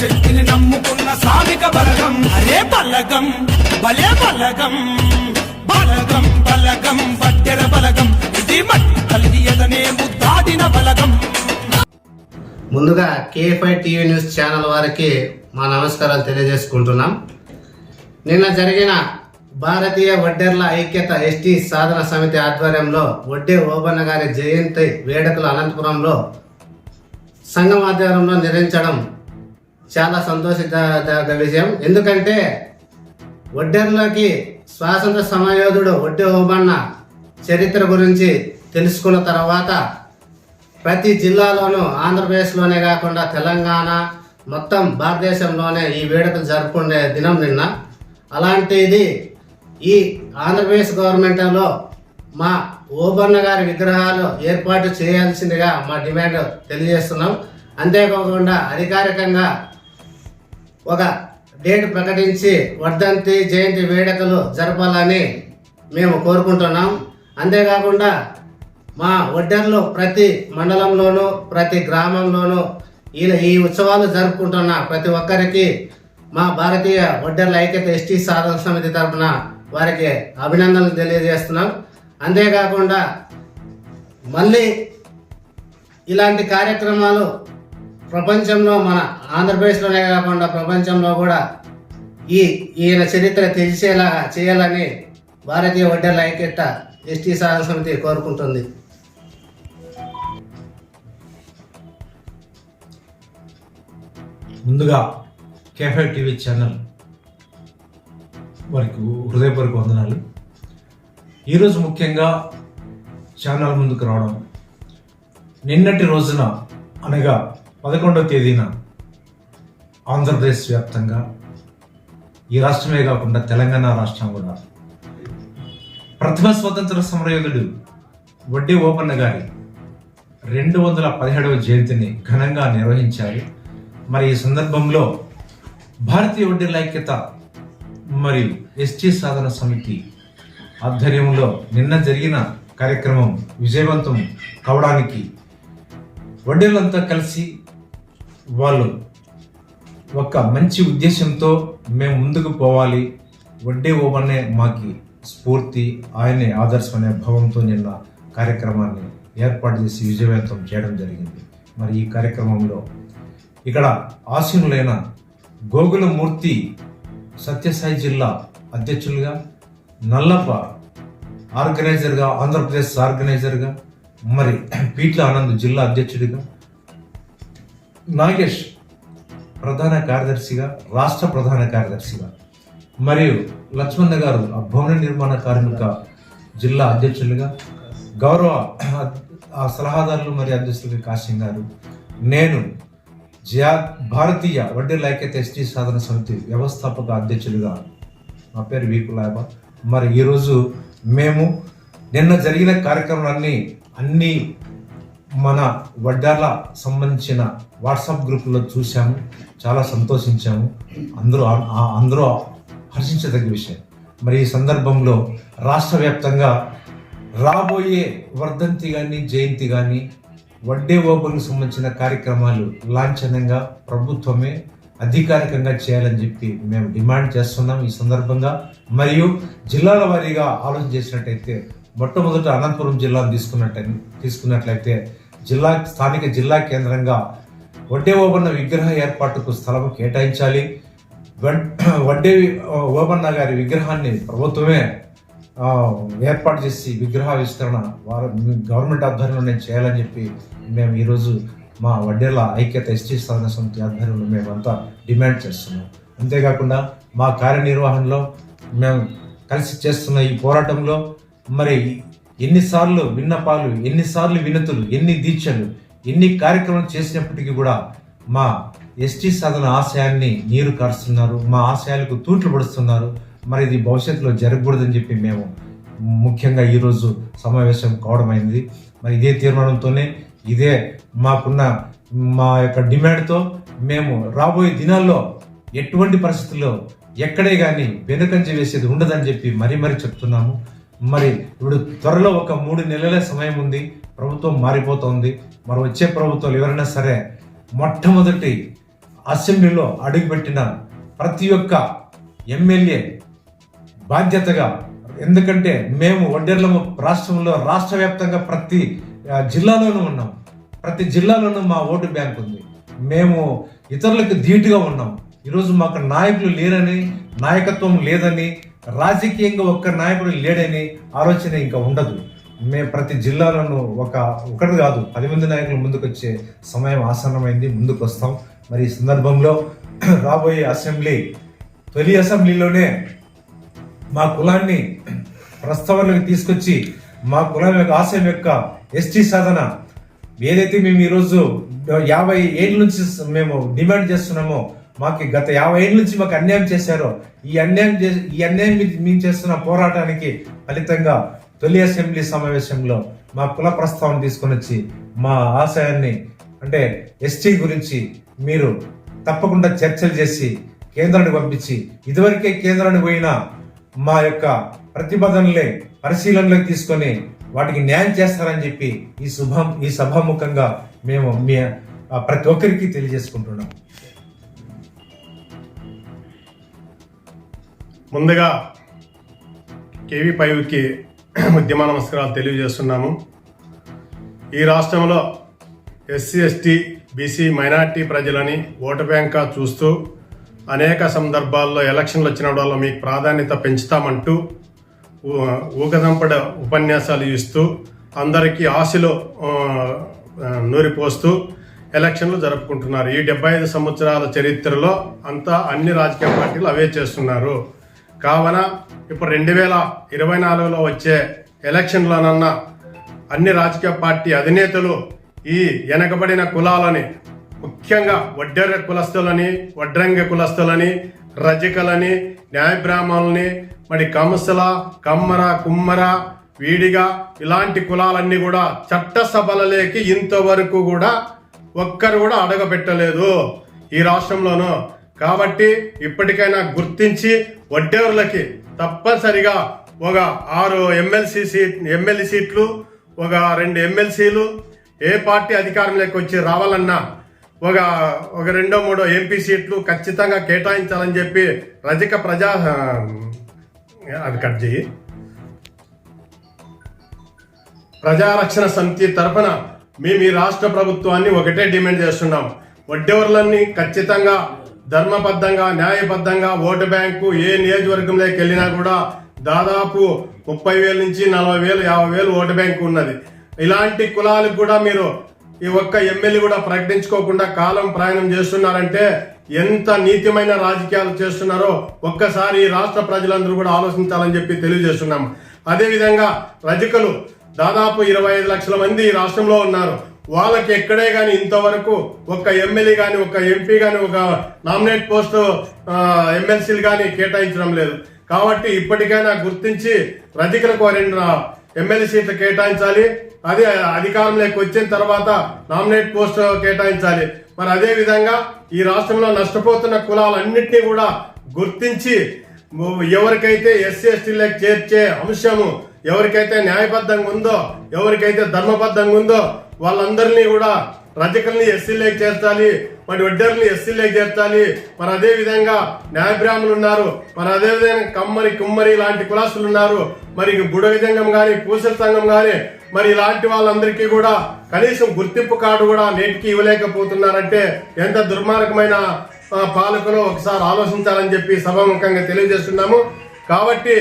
శక్తిని నమ్ముకున్న శ్రామిక బలగం. అరే బలగం బలే బలగం బలగం బలగం వడ్డెర బలగం. ఇది మట్టి కలిగి ఎదనే ముద్దాడిన బలగం. ముందుగా కేఎఫ్ఐ టీవీ న్యూస్ ఛానల్ వారికి మా నమస్కారాలు తెలియజేసుకుంటున్నాం. నిన్న జరిగిన భారతీయ వడ్డెర్ల ఐక్యత ఎస్టీ సాధన సమితి ఆధ్వర్యంలో వడ్డే ఓబన్న గారి జయంతి వేడుకలు అనంతపురంలో సంఘం ఆధ్వర్యంలో నిర్వహించడం చాలా సంతోషించదగ్గ విషయం. ఎందుకంటే ఒడ్డెర్లోకి స్వాతంత్ర సమయోధుడు ఒడ్డే ఓబన్న చరిత్ర గురించి తెలుసుకున్న తర్వాత ప్రతి జిల్లాలోనూ ఆంధ్రప్రదేశ్లోనే కాకుండా తెలంగాణ మొత్తం భారతదేశంలోనే ఈ వేడుకలు జరుపుకునే దినం నిన్న. అలాంటిది ఈ ఆంధ్రప్రదేశ్ గవర్నమెంట్లో మా ఓబన్న గారి విగ్రహాలు ఏర్పాటు చేయాల్సిందిగా మా డిమాండ్ తెలియజేస్తున్నాం. అంతేకాకుండా అధికారికంగా ఒక డేట్ ప్రకటించి వర్ధంతి జయంతి వేడుకలు జరపాలని మేము కోరుకుంటున్నాం. అంతేకాకుండా మా ఒడ్డర్లో ప్రతి మండలంలోనూ ప్రతి గ్రామంలోనూ ఈ ఈ ఉత్సవాలు జరుపుకుంటున్న ప్రతి ఒక్కరికి మా భారతీయ ఒడ్డర్ల ఐక్యత ఎస్టీ సాధన సమితి తరఫున వారికి అభినందనలు తెలియజేస్తున్నాం. అంతేకాకుండా మళ్ళీ ఇలాంటి కార్యక్రమాలు ప్రపంచంలో మన ఆంధ్రప్రదేశ్లోనే కాకుండా ప్రపంచంలో కూడా ఈ ఈయన చరిత్ర తెలిసేలాగా చేయాలని భారతీయ వడ్డల ఐక్యత ఎస్టీ సాధన సమితి కోరుకుంటుంది. ముందుగా కేఫే టీవీ ఛానల్ వారికి హృదయపూర్వక వందనాలు. ఈరోజు ముఖ్యంగా ఛానల్ ముందుకు రావడం నిన్నటి రోజున అనగా పదకొండవ తేదీన ఆంధ్రప్రదేశ్ వ్యాప్తంగా ఈ రాష్ట్రమే కాకుండా తెలంగాణ రాష్ట్రం కూడా ప్రథమ స్వతంత్ర సమరయోధుడు వడ్డీ ఓపన్న గారి రెండు వందల పదిహేడవ జయంతిని ఘనంగా నిర్వహించారు. మరి ఈ సందర్భంలో భారతీయ వడ్డీల ఐక్యత మరియు ఎస్టీ సాధన సమితి ఆధ్వర్యంలో నిన్న జరిగిన కార్యక్రమం విజయవంతం కావడానికి వడ్డీలంతా కలిసి వాళ్ళు ఒక మంచి ఉద్దేశంతో మేము ముందుకు పోవాలి. వడ్డే ఓమనే మాకి స్ఫూర్తి ఆయనే ఆదర్శం అనే భావంతో నిన్న కార్యక్రమాన్ని ఏర్పాటు చేసి విజయవంతం చేయడం జరిగింది. మరి ఈ కార్యక్రమంలో ఇక్కడ ఆసీనులైన గోగులమూర్తి సత్యసాయి జిల్లా అధ్యక్షులుగా నల్లప్ప ఆర్గనైజర్గా ఆంధ్రప్రదేశ్ ఆర్గనైజర్గా మరి పీట్ల ఆనంద్ జిల్లా అధ్యక్షుడిగా నాగేష్ ప్రధాన కార్యదర్శిగా రాష్ట్ర ప్రధాన కార్యదర్శిగా మరియు లక్ష్మణ గారు ఆ భవన నిర్మాణ కార్మిక జిల్లా అధ్యక్షులుగా గౌరవ ఆ సలహాదారులు మరియు అధ్యక్షులుగా కాశీ గారు నేను జా భారతీయ వడ్డీల ఐక్యత ఎస్టీ సాధన సమితి వ్యవస్థాపక అధ్యక్షులుగా నా పేరు వీకులాయబ మరి ఈరోజు మేము నిన్న జరిగిన కార్యక్రమాలన్నీ అన్ని మన వడ్డార్ల సంబంధించిన వాట్సాప్ గ్రూపుల్లో చూసాము చాలా సంతోషించాము. అందరూ అందరూ హర్షించదగ్గ విషయం. మరి ఈ సందర్భంలో రాష్ట్ర వ్యాప్తంగా రాబోయే వర్ధంతి కానీ జయంతి కానీ వడ్డే ఓపెన్కు సంబంధించిన కార్యక్రమాలు లాంఛనంగా ప్రభుత్వమే అధికారికంగా చేయాలని చెప్పి మేము డిమాండ్ చేస్తున్నాం ఈ సందర్భంగా. మరియు జిల్లాల వారీగా ఆలోచన చేసినట్టయితే మొట్టమొదట అనంతపురం జిల్లాను తీసుకున్నట్టు తీసుకున్నట్లయితే జిల్లా స్థానిక జిల్లా కేంద్రంగా వడ్డే ఓబన్న విగ్రహ ఏర్పాటుకు స్థలం కేటాయించాలి. వడ్డే ఓబన్న గారి విగ్రహాన్ని ప్రభుత్వమే ఏర్పాటు చేసి విగ్రహావిష్కరణ వారు గవర్నమెంట్ ఆధ్వర్యంలోనే చేయాలని చెప్పి మేము ఈరోజు మా వడ్డేల ఐక్యత ఎస్టీ సాధన సమితి ఆధ్వర్యంలో మేమంతా డిమాండ్ చేస్తున్నాం. అంతేకాకుండా మా కార్యనిర్వహణలో మేము కలిసి చేస్తున్న ఈ పోరాటంలో మరి ఎన్నిసార్లు విన్నపాలు ఎన్నిసార్లు వినతులు ఎన్ని దీక్షలు ఎన్ని కార్యక్రమాలు చేసినప్పటికీ కూడా మా ఎస్టీ సాధన ఆశయాన్ని నీరు కారుస్తున్నారు మా ఆశయాలకు తూట్లు పడుతున్నారు మరి ఇది భవిష్యత్తులో జరగకూడదని చెప్పి మేము ముఖ్యంగా ఈరోజు సమావేశం కావడమైంది మరి ఇదే తీర్మానంతోనే ఇదే మాకున్న మా యొక్క డిమాండ్తో మేము రాబోయే దినాల్లో ఎటువంటి పరిస్థితుల్లో ఎక్కడే కానీ వెనుకంజ వేసేది ఉండదని చెప్పి మరీ మరీ చెప్తున్నాము. మరి ఇప్పుడు త్వరలో ఒక మూడు నెలల సమయం ఉంది. ప్రభుత్వం మారిపోతోంది. మరి వచ్చే ప్రభుత్వాలు ఎవరైనా సరే మొట్టమొదటి అసెంబ్లీలో అడుగుపెట్టిన ప్రతి ఒక్క ఎమ్మెల్యే బాధ్యతగా ఎందుకంటే మేము వడ్డెర్లము రాష్ట్రంలో రాష్ట్ర వ్యాప్తంగా ప్రతి జిల్లాలోనూ ఉన్నాం. ప్రతి జిల్లాలోనూ మా ఓటు బ్యాంక్ ఉంది. మేము ఇతరులకు ధీటుగా ఉన్నాం. ఈరోజు మాకు నాయకులు లేరని నాయకత్వం లేదని రాజకీయంగా ఒక్క నాయకుడు లేడని ఆలోచన ఇంకా ఉండదు. మేము ప్రతి జిల్లాలోనూ ఒక ఒకటి కాదు పది మంది నాయకులు ముందుకు వచ్చే సమయం ఆసన్నమైంది ముందుకు వస్తాం మరి ఈ సందర్భంలో రాబోయే అసెంబ్లీ తొలి అసెంబ్లీలోనే మా కులాన్ని ప్రస్తావనకు తీసుకొచ్చి మా కులం యొక్క ఆశయం యొక్క ఎస్టీ సాధన ఏదైతే మేము ఈరోజు యాభై ఏళ్ళ నుంచి మేము డిమాండ్ చేస్తున్నామో మాకు గత యాభై ఏళ్ళ నుంచి మాకు అన్యాయం చేశారో. ఈ అన్యాయం చేసి ఈ అన్యాయం మీద మేము చేస్తున్న పోరాటానికి ఫలితంగా తొలి అసెంబ్లీ సమావేశంలో మా కుల ప్రస్తావన తీసుకొని వచ్చి మా ఆశయాన్ని అంటే ఎస్టీ గురించి మీరు తప్పకుండా చర్చలు చేసి కేంద్రానికి పంపించి ఇదివరకే కేంద్రానికి పోయిన మా యొక్క ప్రతిపాదనలే పరిశీలనలోకి తీసుకొని వాటికి న్యాయం చేస్తారని చెప్పి ఈ శుభం ఈ సభాముఖంగా మేము మీ ప్రతి ఒక్కరికి తెలియజేసుకుంటున్నాం. ముందుగా కేవీ పైకి ఉద్యమ నమస్కారాలు తెలియజేస్తున్నాము. ఈ రాష్ట్రంలో ఎస్సీ ఎస్టీ బీసీ మైనార్టీ ప్రజలని ఓటు బ్యాంక్గా చూస్తూ అనేక సందర్భాల్లో ఎలక్షన్లు వచ్చినప్పుడల్లా మీకు ప్రాధాన్యత పెంచుతామంటూ ఊగదంపడ ఉపన్యాసాలు ఇస్తూ అందరికీ ఆశలు నూరిపోస్తూ ఎలక్షన్లు జరుపుకుంటున్నారు. ఈ డెబ్బై ఐదు సంవత్సరాల చరిత్రలో అంతా అన్ని రాజకీయ పార్టీలు అవే చేస్తున్నారు. కావున ఇప్పుడు రెండు వేల ఇరవై నాలుగులో వచ్చే ఎలక్షన్లోనన్నా అన్ని రాజకీయ పార్టీ అధినేతలు ఈ వెనకబడిన కులాలని ముఖ్యంగా వడ్డెర కులస్తులని వడ్రంగ కులస్తులని రజకలని న్యాయబ్రాహ్మణులని మరి కంసల కమ్మర కుమ్మర వీడిగా ఇలాంటి కులాలన్నీ కూడా చట్టసభలలోకి ఇంతవరకు కూడా ఒక్కరు కూడా అడగబెట్టలేదు ఈ రాష్ట్రంలోనూ కాబట్టి ఇప్పటికైనా గుర్తించి వడ్డేరులకి తప్పనిసరిగా ఒక ఆరు ఎమ్మెల్సీ సీట్ ఎమ్మెల్యే సీట్లు ఒక రెండు ఎమ్మెల్సీలు ఏ పార్టీ అధికారంలోకి వచ్చి రావాలన్నా ఒక ఒక రెండో మూడో ఎంపీ సీట్లు ఖచ్చితంగా కేటాయించాలని చెప్పి రజక ప్రజా అది కట్ చేయి. ప్రజారక్షణ సమితి తరఫున మేము ఈ రాష్ట్ర ప్రభుత్వాన్ని ఒకటే డిమాండ్ చేస్తున్నాం. వడ్డెవర్లన్నీ ఖచ్చితంగా ధర్మబద్ధంగా న్యాయబద్ధంగా ఓటు బ్యాంకు ఏ నియోజకవర్గంలోకి వెళ్ళినా కూడా దాదాపు ముప్పై వేల నుంచి నలభై వేలు యాభై వేలు ఓటు బ్యాంకు ఉన్నది. ఇలాంటి కులాలకు కూడా మీరు ఈ ఒక్క ఎమ్మెల్యే కూడా ప్రకటించుకోకుండా కాలం ప్రయాణం చేస్తున్నారంటే ఎంత నీతిమైన రాజకీయాలు చేస్తున్నారో ఒక్కసారి ఈ రాష్ట్ర ప్రజలందరూ కూడా ఆలోచించాలని చెప్పి తెలియజేస్తున్నాం. అదేవిధంగా రజకులు దాదాపు ఇరవై ఐదు లక్షల మంది ఈ రాష్ట్రంలో ఉన్నారు. వాళ్ళకి ఎక్కడే కానీ ఇంతవరకు ఒక్క ఎమ్మెల్యే కానీ ఒక ఎంపీ కానీ ఒక నామినేట్ పోస్ట్ ఎమ్మెల్సీలు కానీ కేటాయించడం లేదు. కాబట్టి ఇప్పటికైనా గుర్తించి రజకులకు రెండు ఎమ్మెల్యే సీట్లు కేటాయించాలి. అదే అధికారంలోకి వచ్చిన తర్వాత నామినేట్ పోస్ట్ కేటాయించాలి. మరి అదే విధంగా ఈ రాష్ట్రంలో నష్టపోతున్న కులాలన్నింటినీ కూడా గుర్తించి ఎవరికైతే ఎస్సీ ఎస్టీలకు చేర్చే అంశము ఎవరికైతే న్యాయబద్ధంగా ఉందో ఎవరికైతే ధర్మబద్ధంగా ఉందో వాళ్ళందరినీ కూడా రజకుల్ని ఎస్సీలోకి చేర్చాలి మరి వడ్డర్ని ఎస్సీలోకి చేర్చాలి. మరి అదే విధంగా న్యాయ ఉన్నారు మరి అదే విధంగా కమ్మరి కుమ్మరి లాంటి కులాసులు ఉన్నారు. మరి బుడగ సంఘం కానీ పూసల సంఘం కానీ మరి ఇలాంటి వాళ్ళందరికీ కూడా కనీసం గుర్తింపు కార్డు కూడా నేటికి ఇవ్వలేకపోతున్నారంటే ఎంత దుర్మార్గమైన పాలకులు ఒకసారి ఆలోచించాలని చెప్పి సభాముఖంగా తెలియజేస్తున్నాము. కాబట్టి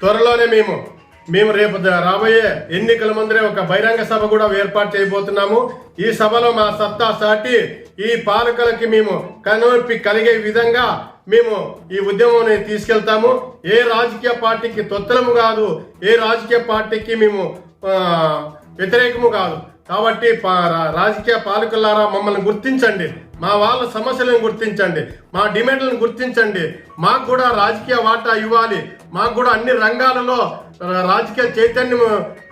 త్వరలోనే మేము మేము రేపు రాబోయే ఎన్నికల ముందరే ఒక బహిరంగ సభ కూడా ఏర్పాటు చేయబోతున్నాము. ఈ సభలో మా సత్తా సాటి ఈ పాలకులకి మేము కనువిప్పి కలిగే విధంగా మేము ఈ ఉద్యమాన్ని తీసుకెళ్తాము. ఏ రాజకీయ పార్టీకి తొత్తలము కాదు ఏ రాజకీయ పార్టీకి మేము వ్యతిరేకము కాదు. కాబట్టి పా- రాజకీయ పాలకులారా మమ్మల్ని గుర్తించండి. మా వాళ్ళ సమస్యలను గుర్తించండి. మా డిమాండ్లను గుర్తించండి. మాకు కూడా రాజకీయ వాటా ఇవ్వాలి. మాకు కూడా అన్ని రంగాలలో రాజకీయ చైతన్యం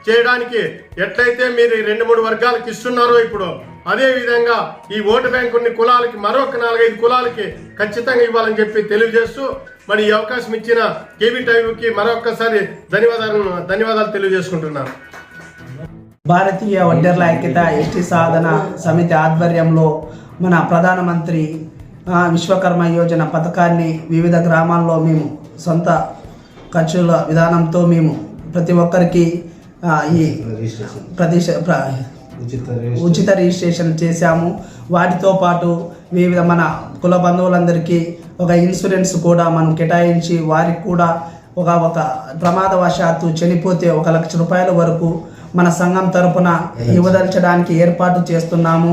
చేయడానికి ఎట్లయితే మీరు రెండు మూడు వర్గాలకు ఇస్తున్నారో ఇప్పుడు అదే విధంగా ఈ ఓటు బ్యాంకు కొన్ని కులాలకి మరొక నాలుగైదు కులాలకి ఖచ్చితంగా ఇవ్వాలని చెప్పి తెలియజేస్తూ మరి ఈ అవకాశం ఇచ్చిన కేబీ టైంకి మరొకసారి ధన్యవాదాలు ధన్యవాదాలు తెలియజేసుకుంటున్నాను. భారతీయ వడ్డెర్ల ఐక్యత ఎస్టీ సాధన సమితి ఆధ్వర్యంలో మన ప్రధానమంత్రి విశ్వకర్మ యోజన పథకాన్ని వివిధ గ్రామాల్లో మేము సొంత ఖర్చుల విధానంతో మేము ప్రతి ఒక్కరికి ఈ ప్రదేశ ప్ర ఉచిత ఉచిత రిజిస్ట్రేషన్ చేశాము. వాటితో పాటు వివిధ మన కుల బంధువులందరికీ ఒక ఇన్సూరెన్స్ కూడా మనం కేటాయించి వారికి కూడా ఒక ఒక ప్రమాదవశాత్తు చనిపోతే ఒక లక్ష రూపాయల వరకు మన సంఘం తరపున ఇవ్వదలచడానికి ఏర్పాటు చేస్తున్నాము.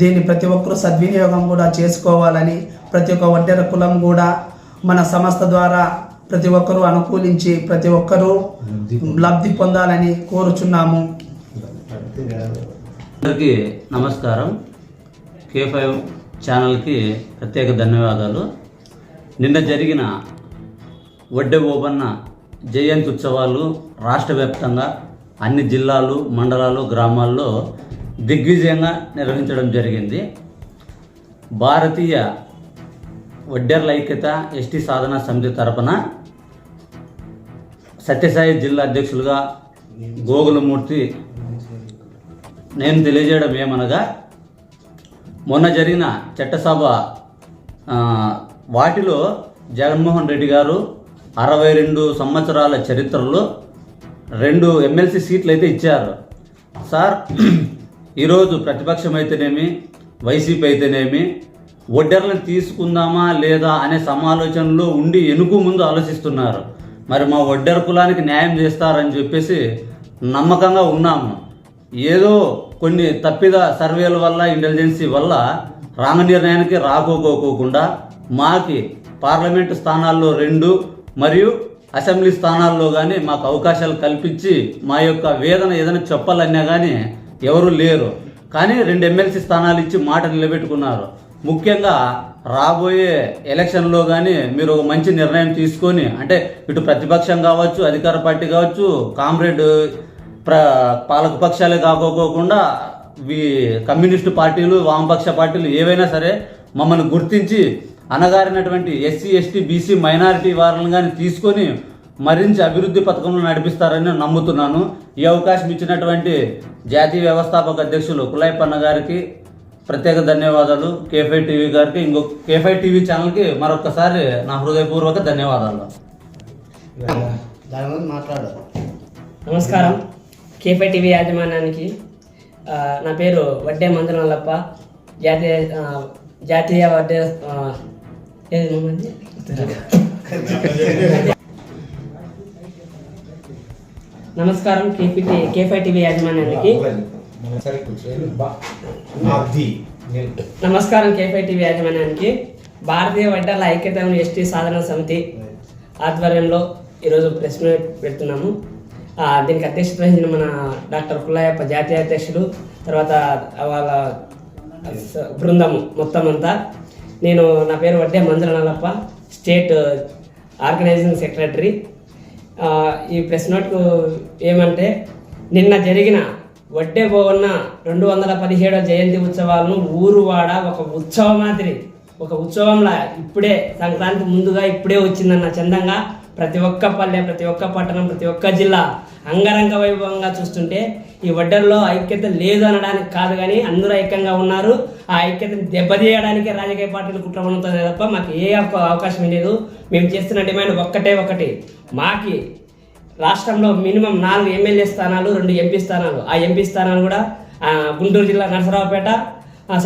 దీన్ని ప్రతి ఒక్కరూ సద్వినియోగం కూడా చేసుకోవాలని ప్రతి ఒక్క వడ్డెర కులం కూడా మన సంస్థ ద్వారా ప్రతి ఒక్కరూ అనుకూలించి ప్రతి ఒక్కరూ లబ్ధి పొందాలని కోరుచున్నాము. అందరికీ నమస్కారం. కే ఫైవ్ ఛానల్కి ప్రత్యేక ధన్యవాదాలు. నిన్న జరిగిన వడ్డె ఓబన్న జయంతి ఉత్సవాలు రాష్ట్ర వ్యాప్తంగా అన్ని జిల్లాలు మండలాలు గ్రామాల్లో దిగ్విజయంగా నిర్వహించడం జరిగింది. భారతీయ వడ్డెర్ల ఐక్యత ఎస్టీ సాధన సమితి తరపున సత్యసాయి జిల్లా అధ్యక్షులుగా గోగులమూర్తి నేను తెలియజేయడం ఏమనగా మొన్న జరిగిన చట్టసభ వాటిలో జగన్మోహన్ రెడ్డి గారు అరవై రెండు సంవత్సరాల చరిత్రలో రెండు ఎమ్మెల్సీ సీట్లు అయితే ఇచ్చారు. సార్ ఈరోజు ప్రతిపక్షం అయితేనేమి వైసీపీ అయితేనేమి ఒడ్డర్లను తీసుకుందామా లేదా అనే సమాలోచనలో ఉండి ఎనుకు ముందు ఆలోచిస్తున్నారు. మరి మా ఒడ్డెర కులానికి న్యాయం చేస్తారని చెప్పేసి నమ్మకంగా ఉన్నాము. ఏదో కొన్ని తప్పిద సర్వేల వల్ల ఇంటెలిజెన్సీ వల్ల రాంగ నిర్ణయానికి రాకోకోకుండా మాకి పార్లమెంటు స్థానాల్లో రెండు మరియు అసెంబ్లీ స్థానాల్లో కానీ మాకు అవకాశాలు కల్పించి మా యొక్క వేదన ఏదైనా చెప్పాలన్నా కానీ ఎవరు లేరు. కానీ రెండు ఎమ్మెల్సీ స్థానాలు ఇచ్చి మాట నిలబెట్టుకున్నారు. ముఖ్యంగా రాబోయే ఎలక్షన్లో కానీ మీరు ఒక మంచి నిర్ణయం తీసుకొని అంటే ఇటు ప్రతిపక్షం కావచ్చు అధికార పార్టీ కావచ్చు కామ్రేడ్ ప్ర పాలక పక్షాలే కాకోకుండా వీ కమ్యూనిస్టు పార్టీలు వామపక్ష పార్టీలు ఏవైనా సరే మమ్మల్ని గుర్తించి అనగారినటువంటి ఎస్సీ ఎస్టీ బీసీ మైనారిటీ వారిని కానీ తీసుకొని మరించి అభివృద్ధి పథకంలో నడిపిస్తారని నమ్ముతున్నాను. ఈ అవకాశం ఇచ్చినటువంటి జాతీయ వ్యవస్థాపక అధ్యక్షులు కులాయిపన్న గారికి ప్రత్యేక ధన్యవాదాలు. కేఫై టీవీ గారికి ఇంకో కేఫై టీవీ ఛానల్కి మరొకసారి నా హృదయపూర్వక ధన్యవాదాలు. మాట్లాడు నమస్కారం. కేపీ టీవీ యాజమాన్యానికి నా పేరు వడ్డే మంజునల్లప్ప జాతీయ జాతీయ వడ్డే? నమస్కారం కేపీ కేఫై టీవీ యాజమాన్యానికి. నమస్కారం కేఫై టీవీ యాజమాన్యానికి. భారతీయ వడ్డాల ఐక్యత ఎస్టీ సాధన సమితి ఆధ్వర్యంలో ఈరోజు ప్రెస్ మీట్ పెడుతున్నాము. దీనికి అధ్యక్షత వహించిన మన డాక్టర్ పుల్లయ్యప్ప జాతీయ అధ్యక్షుడు తర్వాత వాళ్ళ బృందం మొత్తం అంతా. నేను నా పేరు Vadde Manjulanallappa state organising secretary. ఈ ప్రెస్ నోట్కు ఏమంటే నిన్న జరిగిన వడ్డే భవన్న రెండు వందల పదిహేడో జయంతి ఉత్సవాలను ఊరువాడ ఒక ఉత్సవం మాదిరి. ఒక ఉత్సవంలా ఇప్పుడే సంక్రాంతి ముందుగా ఇప్పుడే వచ్చిందన్న చందంగా ప్రతి ఒక్క పల్లె ప్రతి ఒక్క పట్టణం ప్రతి ఒక్క జిల్లా అంగరంగ వైభవంగా చూస్తుంటే ఈ వడ్డర్లో ఐక్యత లేదు అనడానికి కాదు కానీ అందరూ ఐక్యంగా ఉన్నారు. ఆ ఐక్యతను దెబ్బతీయడానికి రాజకీయ పార్టీలు కుట్ర పన్నుతున్నాయి తప్ప మాకు ఏ అవకాశం లేదు. మేము చేస్తున్న డిమాండ్ ఒక్కటే ఒకటి. మాకి రాష్ట్రంలో మినిమం నాలుగు ఎమ్మెల్యే స్థానాలు రెండు ఎంపీ స్థానాలు. ఆ ఎంపీ స్థానాలు కూడా గుంటూరు జిల్లా నరసరావుపేట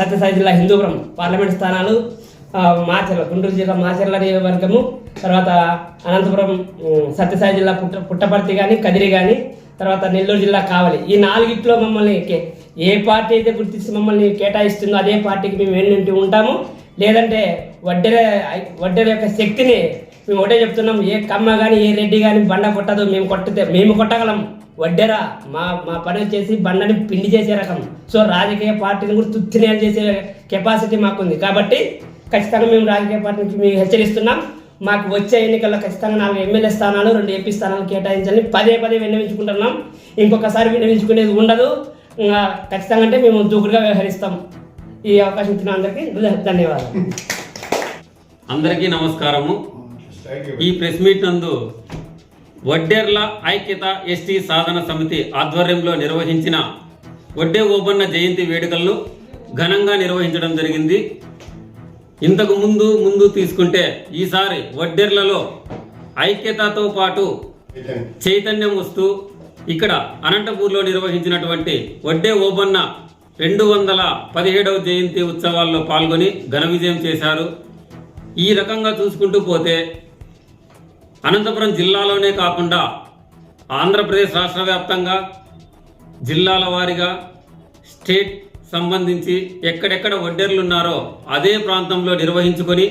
సత్యసాయి జిల్లా హిందూపురం పార్లమెంట్ స్థానాలు మాచర్ల గుంటూరు జిల్లా మాచర్ల నియోజకవర్గము తర్వాత అనంతపురం సత్యసాయి జిల్లా పుట్ట పుట్టపర్తి కానీ కదిరి కానీ తర్వాత నెల్లూరు జిల్లా కావాలి. ఈ నాలుగిట్లో మమ్మల్ని ఏ పార్టీ అయితే గుర్తించి మమ్మల్ని కేటాయిస్తుందో అదే పార్టీకి మేము ఎన్నింటి ఉంటాము. లేదంటే వడ్డెర వడ్డెర యొక్క శక్తిని మేము ఒకటే చెప్తున్నాం ఏ కమ్మ కానీ ఏ రెడ్డి కానీ బండ కొట్టదు మేము కొట్టితే మేము కొట్టగలం. వడ్డేరా మా మా పని వచ్చేసి బండని పిండి చేసే రకం. సో రాజకీయ పార్టీని కూడా తుత్తినేలు చేసే కెపాసిటీ మాకుంది. కాబట్టి ఖచ్చితంగా మేము రాజకీయ పార్టీకి మేము హెచ్చరిస్తున్నాం. మాకు వచ్చే ఎన్నికల్లో ఖచ్చితంగా నాలుగు ఎమ్మెల్యే స్థానాలు రెండు ఎంపీ స్థానాలు కేటాయించాలని పదే పదే విన్నవించుకుంటున్నాం. ఇంకొకసారి విన్నవించుకునేది ఉండదు. ఖచ్చితంగా అంటే మేము దూకుడుగా వ్యవహరిస్తాం. ఈ అవకాశం ఇచ్చిన అందరికీ ధన్యవాదాలు. అందరికీ నమస్కారము. ఈ ప్రెస్ మీట్ నందు వడ్డేర్ల ఐక్యత ఎస్టీ సాధన సమితి ఆధ్వర్యంలో నిర్వహించిన వడ్డే ఓబన్న జయంతి వేడుకలను ఘనంగా నిర్వహించడం జరిగింది. ఇంతకు ముందు ముందు తీసుకుంటే ఈసారి వడ్డెర్లలో ఐక్యతతో పాటు చైతన్యం వస్తూ ఇక్కడ అనంతపూర్లో నిర్వహించినటువంటి వడ్డే ఓబన్న రెండు వందల పదిహేడవ జయంతి ఉత్సవాల్లో పాల్గొని ఘన విజయం చేశారు. ఈ రకంగా చూసుకుంటూ పోతే అనంతపురం జిల్లాలోనే కాకుండా ఆంధ్రప్రదేశ్ రాష్ట్ర వ్యాప్తంగా జిల్లాల వారీగా స్టేట్ సంబంధించి ఎక్కడెక్కడ వడ్డెర్లు ఉన్నారో అదే ప్రాంతంలో నిర్వహించుకొని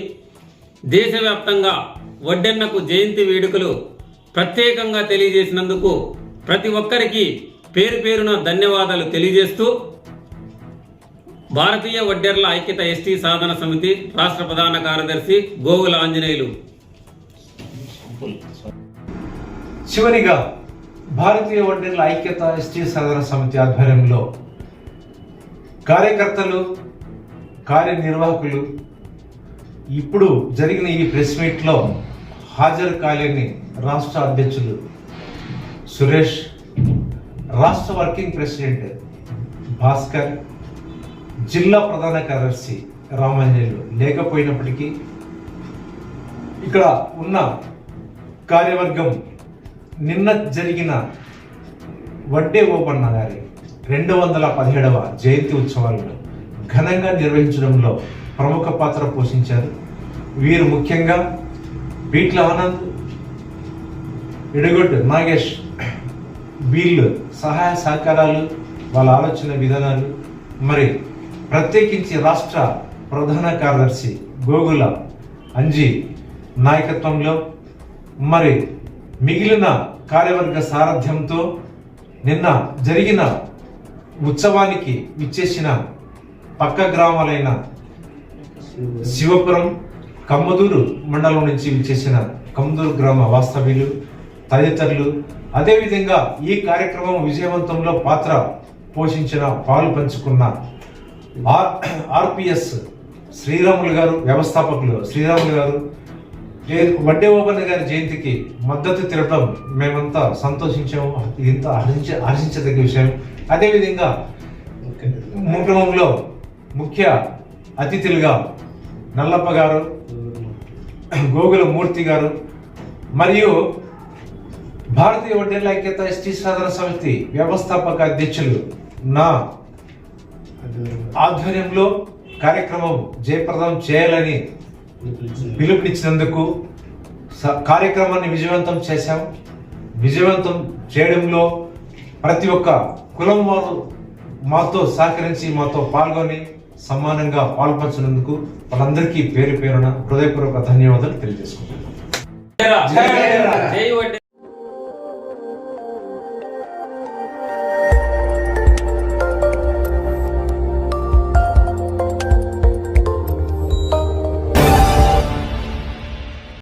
దేశవ్యాప్తంగా వడ్డెన్నకు జయంతి వేడుకలు ప్రత్యేకంగా తెలియజేసినందుకు ప్రతి ఒక్కరికి పేరు పేరున ధన్యవాదాలు తెలియజేస్తూ భారతీయ వడ్డెర్ల ఐక్యత ఎస్టీ సాధన సమితి రాష్ట్ర ప్రధాన కార్యదర్శి గోగుల ఆంజనేయులు చివరిగా భారతీయ వడ్డీల ఐక్యత ఎస్టీ సదర సమితి ఆధ్వర్యంలో కార్యకర్తలు కార్యనిర్వాహకులు ఇప్పుడు జరిగిన ఈ ప్రెస్ మీట్లో హాజరు కాలేని రాష్ట్ర అధ్యక్షులు సురేష్ రాష్ట్ర వర్కింగ్ ప్రెసిడెంట్ భాస్కర్ జిల్లా ప్రధాన కార్యదర్శి రామాంజనేయులు లేకపోయినప్పటికీ ఇక్కడ ఉన్న కార్యవర్గం నిన్న జరిగిన వడ్డే ఓపన్న గారి రెండు వందల పదిహేడవ జయంతి ఉత్సవాలను ఘనంగా నిర్వహించడంలో ప్రముఖ పాత్ర పోషించారు. వీరు ముఖ్యంగా బీట్ల ఆనంద్ ఇడగొట్టు నాగేష్ వీళ్ళు సహాయ సహకారాలు వాళ్ళ ఆలోచన విధానాలు మరి ప్రత్యేకించి రాష్ట్ర ప్రధాన కార్యదర్శి గోగుల అంజీ నాయకత్వంలో మరి మిగిలిన కార్యవర్గ సారథ్యంతో నిన్న జరిగిన ఉత్సవానికి విచ్చేసిన పక్క గ్రామాలైన శివపురం కమ్మదూరు మండలం నుంచి విచ్చేసిన కమ్మదూరు గ్రామ వాస్తవ్యులు తదితరులు అదేవిధంగా ఈ కార్యక్రమం విజయవంతంలో పాత్ర పోషించిన పాలు పంచుకున్న ఆర్ ఆర్పిఎస్ శ్రీరాములు గారు వ్యవస్థాపకులు శ్రీరాములు గారు వడ్డే ఓబన్న గారి జయంతికి మద్దతు తిరగడం మేమంతా సంతోషించాము. ఎంత ఇంత హర్షించ హర్షించదగ్గ విషయం. అదేవిధంగా ముఖ్యమంలో ముఖ్య అతిథులుగా నల్లప్ప గారు గోగుల మూర్తి గారు మరియు భారతీయ వడ్డీల ఐక్యత ఎస్టీ సాధన సమితి వ్యవస్థాపక అధ్యక్షులు నా ఆధ్వర్యంలో కార్యక్రమం జయప్రదం చేయాలని పిలుపునిచ్చినందుకు కార్యక్రమాన్ని విజయవంతం చేశాం. విజయవంతం చేయడంలో ప్రతి ఒక్క కులం వారు మాతో సహకరించి మాతో పాల్గొని సమానంగా పాల్పంచినందుకు వాళ్ళందరికీ పేరు పేరున హృదయపూర్వక ధన్యవాదాలు తెలియజేసుకుంటున్నాను. జై జై